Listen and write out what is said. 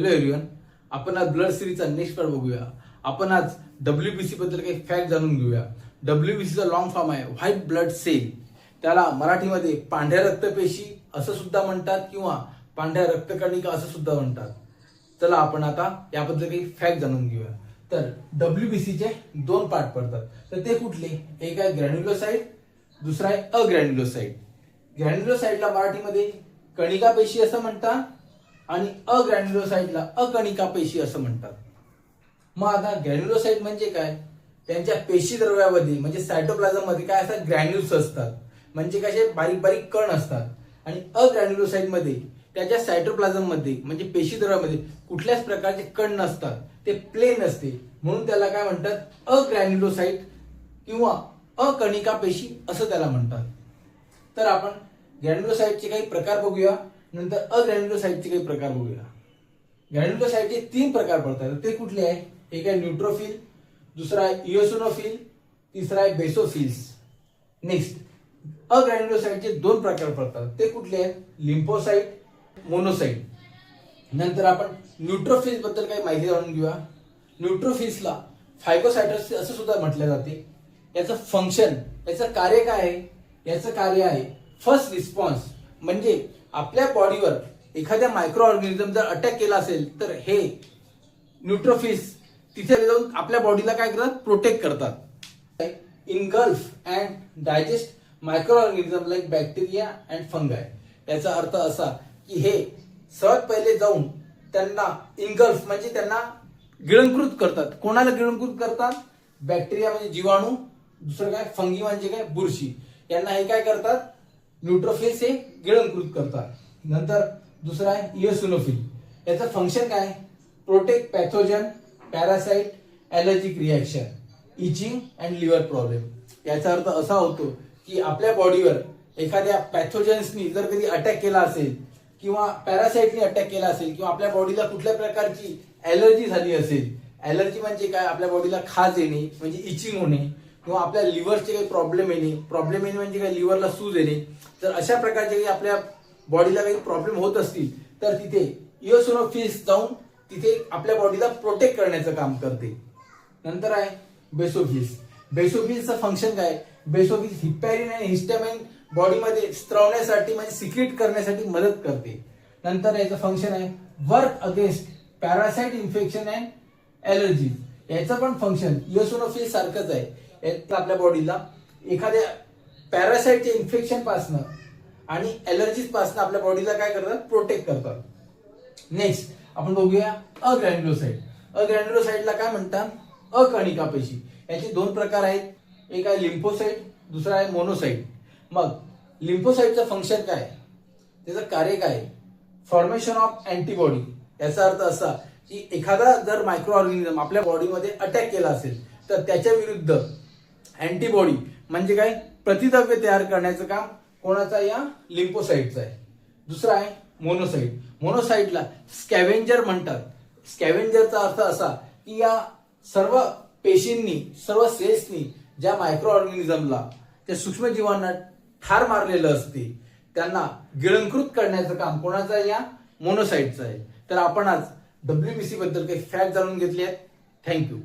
Hello everyone आपण आज blood सिरीजचा next part बघूया. आपण आज डब्ल्यू बी सी बद्दल काही फॅक्ट जाणून घेऊया. डब्ल्यू बी सीचा लॉंग फॉर्म आहे व्हाईट ब्लड सेल त्याला मराठीमध्ये पांढऱ्या रक्तपेशी असं सुद्धा म्हणतात किंवा पांढऱ्या रक्तकणिका असं सुद्धा म्हणतात. चला आपण आता याबद्दल काही फॅक्ट जाणून घेऊया. तर डब्ल्यू बी सीचे दोन पार्ट पडतात. तर ते कुठले? एक आहे ग्रॅन्युलोसाईड दुसरा आहे अग्रॅन्युलोसाईड ग्रॅन्युलोसाईडला मराठीमध्ये कणिका पेशी असं म्हणतात आणि अग्रॅन्युलोसाइडला अकणिका पेशी असं म्हणतात. मग आता ग्रॅन्युलोसाइड म्हणजे काय? त्यांच्या पेशी द्रव्यामध्ये म्हणजे सायटोप्लाझममध्ये काय असतात? ग्रॅन्युल्स असतात. म्हणजे कसे बारीक बारीक कण असतात. आणि अग्रॅन्युलोसाइडमध्ये त्याच्या सायटोप्लाझममध्ये म्हणजे पेशी द्रव्यामध्ये कुठल्याच प्रकारचे कण नसतात. ते प्लेन असते म्हणून त्याला काय म्हणतात? अग्रॅन्युलोसाईट किंवा अकणिका पेशी असं त्याला म्हणतात. तर आपण ग्रॅन्युलोसाईटचे काही प्रकार बघूया. नंतर अग्रॅन्युलोसाइडचे काही प्रकार बघूया. ग्रॅन्युलोसाईटचे तीन प्रकार पडतात. ते कुठले आहे? एक आहे न्यूट्रोफिल दुसरा आहे इओसोनोफिल तिसरा आहे बेसोफिल्स. नेक्स्ट अग्रॅन्युलोसाइडचे दोन प्रकार पडतात. ते कुठले आहेत? लिम्फोसाईट मोनोसाईट नंतर आपण न्यूट्रोफिल्सबद्दल काही माहिती जाणून घेऊया. न्यूट्रोफिल्सला फायकोसायटस असं सुद्धा म्हटलं जाते. याचं फंक्शन याचं कार्य काय आहे? याचं कार्य आहे फर्स्ट रिस्पॉन्स म्हणजे आपल्या बॉडीवर एखाद्या मायक्रो ऑर्गॅनिझम जर अटॅक केला असेल तर हे न्यूट्रोफिस तिथे जाऊन आपल्या बॉडीला काय करतात? प्रोटेक्ट करतात. Engulf and digest micro organism like bacteria and fungi याचा अर्थ असा की हे सहज पहिले जाऊन त्यांना इनगल्फ म्हणजे त्यांना गिळंकृत करतात. कोणाला गिळंकृत करतात? बॅक्टेरिया म्हणजे जीवाणू दुसरं काय? फंगी म्हणजे काय? बुरशी. यांना हे काय करतात? न्यूट्रोफिल्स हे गिळंकृत करतात. नंतर दुसरा आहे इओसिनोफिल याचं फंक्शन काय protect pathogen parasite allergic reaction itching and liver problem याचा अर्थ असा होतो की आपल्या बॉडीवर एखाद्या पॅथोजन्सनी जर कधी अटॅक केला असेल किंवा पॅरासाइटनी अटॅक केला असेल किंवा आपल्या बॉडीला कुठल्या प्रकारची ॲलर्जी झाली असेल ॲलर्जी म्हणजे काय? आपल्या बॉडीला खाज येणे म्हणजे इचिंग होणे. किंवा आपल्या लिव्हरचे काही प्रॉब्लेम येणे प्रॉब्लेम येणे म्हणजे काय लिव्हरला सूज येणे तर अशा प्रकारचे काही आपल्या बॉडीला काही प्रॉब्लेम होत असतील तर तिथे इओसोनोफिल्स जाऊन तिथे आपल्या बॉडीला प्रोटेक्ट करण्याचं काम करते. नंतर आहे बेसोफिल्स. बेसोफिल्सचं फंक्शन काय? बेसोफिल्स हिपॅरिन आणि हिस्टॅमिन बॉडीमध्ये स्त्रवण्यासाठी म्हणजे सिक्रेट करण्यासाठी मदत करते. नंतर याचं फंक्शन आहे work against parasite infection and allergy याचं पण फंक्शन इओसोनोफिल सारखंच आहे. आपल्या बॉडीला एखाद्या पॅरासाईटचे इन्फेक्शन पासनं आणि ॲलर्जीज पासनं आपल्या बॉडीला काय करतात? प्रोटेक्ट करतात. नेक्स्ट आपण बघूया अग्रॅन्युलोसाइड अग्रॅन्युलोसाइडला काय म्हणतात? अकणिका पेशी. याचे दोन प्रकार आहेत. एक आहे लिम्फोसाइड दुसरा आहे मोनोसाईट मग लिम्फोसाइडचं फंक्शन काय? त्याचं कार्य काय? फॉर्मेशन ऑफ अँटीबॉडी याचा अर्थ असा की एखादा जर मायक्रो ऑर्गॅनिझम आपल्या बॉडीमध्ये अटॅक केला असेल तर त्याच्या विरुद्ध अँटीबॉडी म्हणजे काय? प्रतिद्रव्य तयार करण्याचं काम कोणाचा या लिम्पोसाईटचं आहे. दुसरा आहे मोनोसाईट मोनोसाईटला स्कॅव्हेंजर म्हणतात. स्कॅव्हेंजरचा अर्थ असा की या सर्व पेशींनी सर्व सेल्सनी ज्या मायक्रो ऑर्गॅनिझमला त्या सूक्ष्मजीवांना ठार मारलेलं असते त्यांना गिळंकृत करण्याचं काम कोणाचं आहे? या मोनोसाईटचं आहे. तर आपण आज डब्ल्यूबीसी बद्दल काही फॅक्ट जाणून घेतले आहेत. थँक्यू